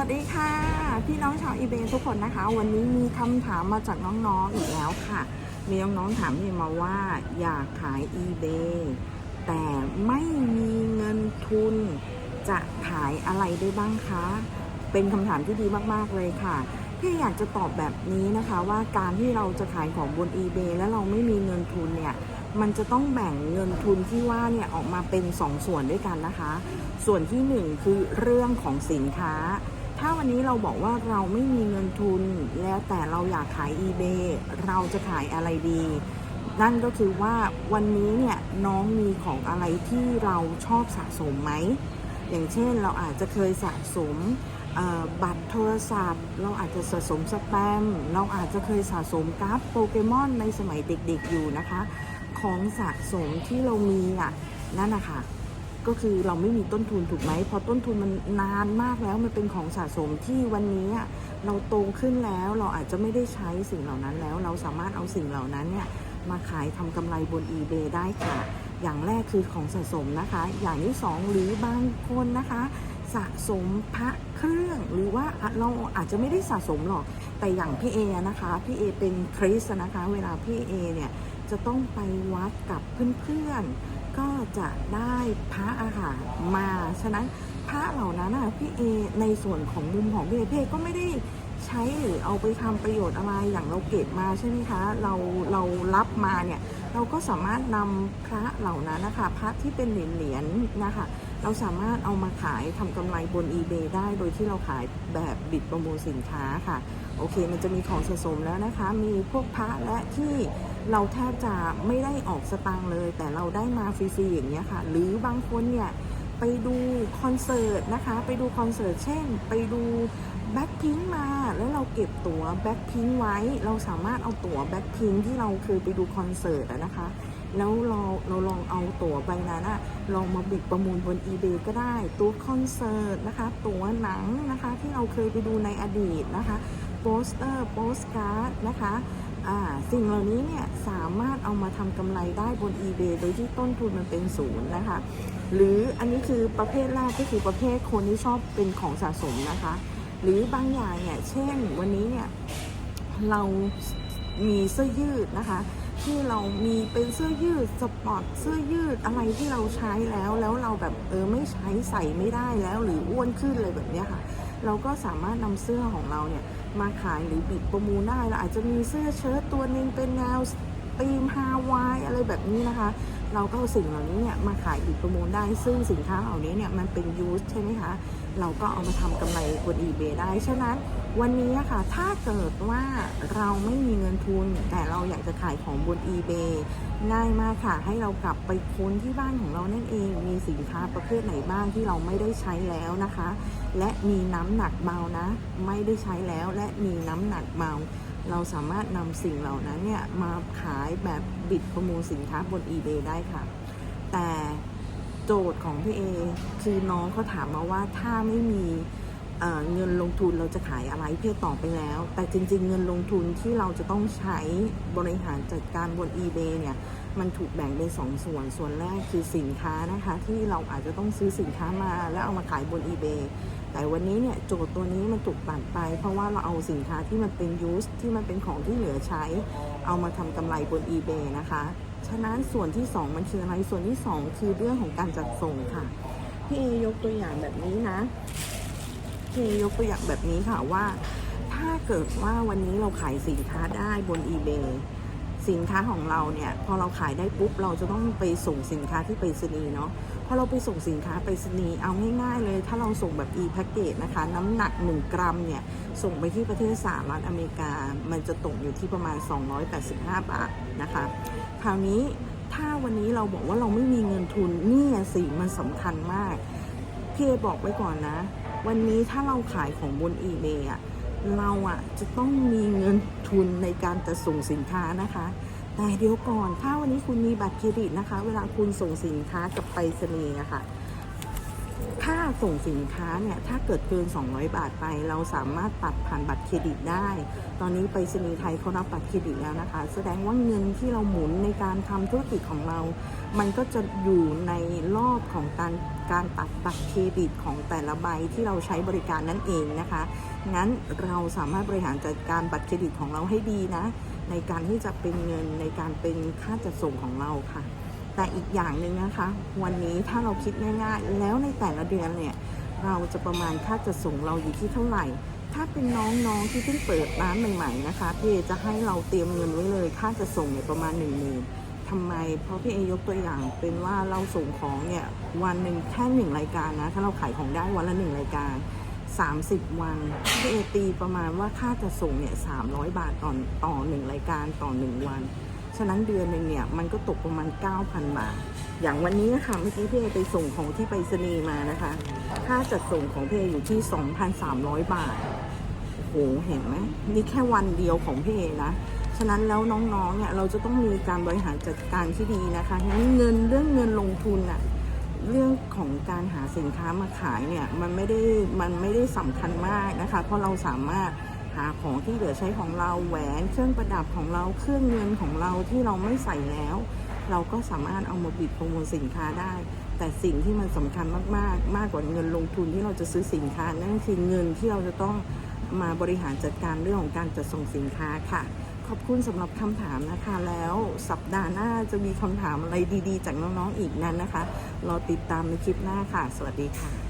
วัสดีค่ะ พี่น้องชาวอีเบทุกคนนะคะ วันนี้มีคำถามมาจากน้องๆอีกแล้วค่ะ มีน้องๆถามพี่มาว่าอยากขาย eBay แต่ไม่มีเงินทุนจะขายอะไรได้บ้างคะ เป็นคำถามที่ดีมากๆเลยค่ะพี่อยากจะตอบแบบนี้นะคะว่าการที่เราจะขายของบน eBay แล้วเราไม่มีเงินทุนเนี่ยมันจะต้องแบ่งเงินทุนที่ว่าเนี่ยออกมาเป็น 2 ส่วนด้วยกันนะคะ ส่วนที่ 1 คือเรื่องของสินค้า ถ้าวันนี้เราบอกว่าเราไม่มีเงินทุน แล้วแต่เราอยากขาย eBay เราจะขายอะไรดี นั่นก็คือว่าวันนี้เนี่ยน้องมีของอะไรที่เราชอบสะสมไหม อย่างเช่นเราอาจจะเคยสะสมบัตรโทรศัพท์ เราอาจจะสะสมสแปม เราอาจจะเคยสะสมการ์ดโปเกมอนในสมัยเด็กๆอยู่นะคะ ของสะสมที่เรามีอะนั่นนะคะ ก็คือเราไม่มีต้นทุนถูกไหมเพราะต้นทุนมันนานมากแล้วมันเป็นของสะสมที่วันนี้เราโตขึ้นแล้วเราอาจจะไม่ได้ใช้สิ่งเหล่านั้นแล้ว เราสามารถเอาสิ่งเหล่านั้นเนี่ยมาขายทำกำไรบน eBay ได้ค่ะ อย่างแรกคือของสะสมนะคะ อย่างที่สองหรือบางคนนะคะ สะสมพระเครื่องหรือว่าเราอาจจะไม่ได้สะสมหรอก แต่อย่างพี่เอนะคะพี่เอเป็นคริสนะคะ เวลาพี่เอเนี่ยจะต้องไปวัดกับเพื่อนๆ ก็จะได้พระอาหารมา ฉะนั้นพระเหล่านั้นน่ะพี่เอในส่วนของมุมของพี่เอพี่เอก็ไม่ได้ใช้หรือเอาไปทำประโยชน์อะไรอย่างเราเก็บมาใช่ไหมคะ เราเรารับมาเนี่ยเราก็สามารถนำพระเหล่านั้นนะคะพระที่เป็นเหรียญเหรียญๆนะคะ เราสามารถเอามาขายทำกำไรบน eBay ได้โดยที่เราขายแบบบิดประมูลสินค้าค่ะ โอเค มันจะมีของสะสมแล้วนะคะ มีพวกพระและที่เราแทบจะไม่ได้ออกสตางค์เลย แต่เราได้มาฟรีๆอย่างเงี้ยค่ะ หรือบางคนเนี่ยไปดูคอนเสิร์ตนะคะ ไปดูคอนเสิร์ตเช่น ไปดูแบ็คพิงมาแล้วเราเก็บตั๋วแบ็คพิงไว้ เราสามารถเอาตั๋วแบ็คพิงที่เราเคยไปดูคอนเสิร์ตนะคะ แล้วเราเราลองเอาตั๋วใบนั้นอะลองมาบิดประมูลบน eBay ก็ได้ ตั๋วคอนเสิร์ตนะคะ ตั๋วหนังนะคะ ที่เราเคยไปดูในอดีตนะคะโปสเตอร์โปสการ์ดนะคะอ่าสิ่งเหล่านี้เนี่ยสามารถเอามาทำกำไรได้บน eBay โดยที่ต้นทุนมันเป็นศูนย์นะคะ หรืออันนี้คือประเภทแรกก็คือประเภทคนที่ชอบเป็นของสะสมนะคะ หรือบางอย่างเนี่ยเช่นวันนี้เนี่ยเรามีเสื้อยืดนะคะ ที่เรามีเป็นเสื้อยืดสปอร์ตเสื้อยืดอะไรที่เราใช้แล้ว แล้วเราแบบเออไม่ใช้ใส่ไม่ได้แล้วหรืออ้วนขึ้นเลยแบบนี้ค่ะ เราก็สามารถนำเสื้อของเราเนี่ยมาขายหรือบิดประมูลได้เราอาจจะมีเสื้อเชิ้ตตัวหนึ่งเป็นแนว ธีมฮาวายอะไรแบบนี้นะคะ เราก็สิ่งเหล่านี้เนี่ยมาขายบิดประมูลได้ ซึ่งสินค้าเหล่านี้เนี่ยมันเป็นยูสใช่ไหมคะ เราก็เอามาทำกำไรบน eBay ได้ ฉะนั้นวันนี้อะค่ะ ถ้าเกิดว่าเราไม่มีเงินทุน แต่เราอยากจะขายของบน eBay ง่ายมากค่ะ ให้เรากลับไปค้นที่บ้านของเรานั่นเอง มีสินค้าประเภทไหนบ้างที่เราไม่ได้ใช้แล้วนะคะ และมีน้ำหนักเบานะ ไม่ได้ใช้แล้วและมีน้ำหนักเบา เราสามารถนำสิ่งเหล่านั้นเนี่ยมาขายแบบบิดประมูลสินค้าบน eBay ได้ค่ะ แต่โจทย์ของพี่เอคือน้องเขาถามมาว่าถ้าไม่มีเเงินลงทุนเราจะขายอะไรพี่ตอบไปแล้ว แต่จริงๆ เงินลงทุนที่เราจะต้องใช้บริหารจัดการบน eBay เนี่ย มันถูกแบ่งเป็นสองส่วน ส่วนแรกคือสินค้านะคะ ที่เราอาจจะต้องซื้อสินค้ามาแล้วเอามาขายบน eBay แต่วันนี้เนี่ยโจทย์ตัวนี้มันถูกตัดไป เพราะว่าเราเอาสินค้าที่มันเป็นยูสที่มันเป็นของที่เหลือใช้ เอามาทำกำไรบน eBay นะคะ ฉะนั้นส่วนที่ 2 มันคืออะไร ส่วนที่ 2 คือเรื่องของการจัดส่งค่ะพี่เอยกตัวอย่างแบบนี้นะพี่เอยกตัวอย่างแบบนี้ค่ะว่า ถ้าเกิดว่าวันนี้เราขายสินค้าได้บน eBay สินค้าของเราเนี่ยพอเราขายได้ปุ๊บเราจะต้องไปส่งสินค้าที่ไปรษณีย์เนาะพอเราไปส่งสินค้าไปรษณีย์เอาง่ายๆเลย ถ้าเราส่งแบบ e-package นะคะ น้ำหนัก 1 กรัมเนี่ย ส่งไปที่ประเทศสหรัฐอเมริกา มันจะตกอยู่ที่ประมาณ 285 บาทนะคะ คราวนี้ถ้าวันนี้เราบอกว่าเราไม่มีเงินทุนเนี่ยสิมันสำคัญมากพี่เอบอกไว้ก่อนนะ วันนี้ถ้าเราขายของบน eBay อะเราอะจะต้องมีเงินทุนในการจะส่งสินค้านะคะ แต่เดี๋ยวก่อน ถ้าวันนี้คุณมีบัตรเครดิตนะคะ เวลาคุณส่งสินค้ากับไปรษณีย์อะค่ะ ค่าส่งสินค้าเนี่ยถ้าเกิดเกิน 200 บาทไป เราสามารถตัดผ่านบัตรเครดิตได้ ตอนนี้ไปรษณีย์ไทยเขารับบัตรเครดิตแล้วนะคะ แสดงว่าเงินที่เราหมุนในการทำธุรกิจของเรา มันก็จะอยู่ในรอบของการการตัดบัตรเครดิตของแต่ละใบที่เราใช้บริการนั่นเองนะคะ งั้นเราสามารถบริหารจัดการบัตรเครดิตของเราให้ดีนะ ในการที่จะเป็นเงินในการเป็นค่าจัดส่งของเราค่ะ แต่อีกอย่างหนึ่งนะคะ วันนี้ถ้าเราคิดง่ายๆ แล้วในแต่ละเดือนเนี่ยเราจะประมาณค่าจัดส่งเราอยู่ที่เท่าไหร่ ถ้าเป็นน้องๆที่เพิ่งเปิดร้านใหม่ๆนะคะพี่เอจะให้เราเตรียมเงินไว้เลยค่าจัดส่งเนี่ยประมาณหนึ่งหมื่นทำไม เพราะพี่เอยกตัวอย่างเป็นว่าเราส่งของเนี่ยวันหนึ่งแค่หนึ่งรายการนะถ้าเราขายของได้วันละหนึ่งรายการ 30 วันพี่เอตีประมาณว่าค่าจะส่งเนี่ย300 บาทต่อต่อหนึ่งรายการต่อหนึ่งวัน ฉะนั้นเดือนหนึ่งเนี่ยมันก็ตกประมาณ 9,000 บาท อย่างวันนี้นะคะเมื่อกี้พี่เอไปส่งของที่ไปรษณีย์มานะคะ ค่าจัดส่งของพี่เออยู่ที่ 2,300 บาทโอ้โหเห็นไหมนี่แค่วันเดียวของพี่เอนะฉะนั้นแล้วน้องๆเนี่ยเราจะต้องมีการบริหารจัดการที่ดีนะคะงั้นเงินเรื่องเงินลงทุนอะ เรื่องของการหาสินค้ามาขายเนี่ยมันไม่ได้มันไม่ได้สำคัญมากนะคะ เพราะเราสามารถหาของที่เหลือใช้ของเราแหวนเครื่องประดับของเราเครื่องเงินของเราที่เราไม่ใส่แล้ว เราก็สามารถเอามาบิดโปรโมทสินค้าได้ แต่สิ่งที่มันสำคัญมากๆ มากกว่าเงินลงทุนที่เราจะซื้อสินค้านั่นคือเงินที่เราจะต้องมาบริหารจัดการเรื่องของการจัดส่งสินค้าค่ะ ขอบคุณสำหรับคำถามนะคะ แล้วสัปดาห์หน้าจะมีคำถามอะไรดีๆ จากน้องๆอีกนั้นนะคะ รอติดตามในคลิปหน้าค่ะ สวัสดีค่ะ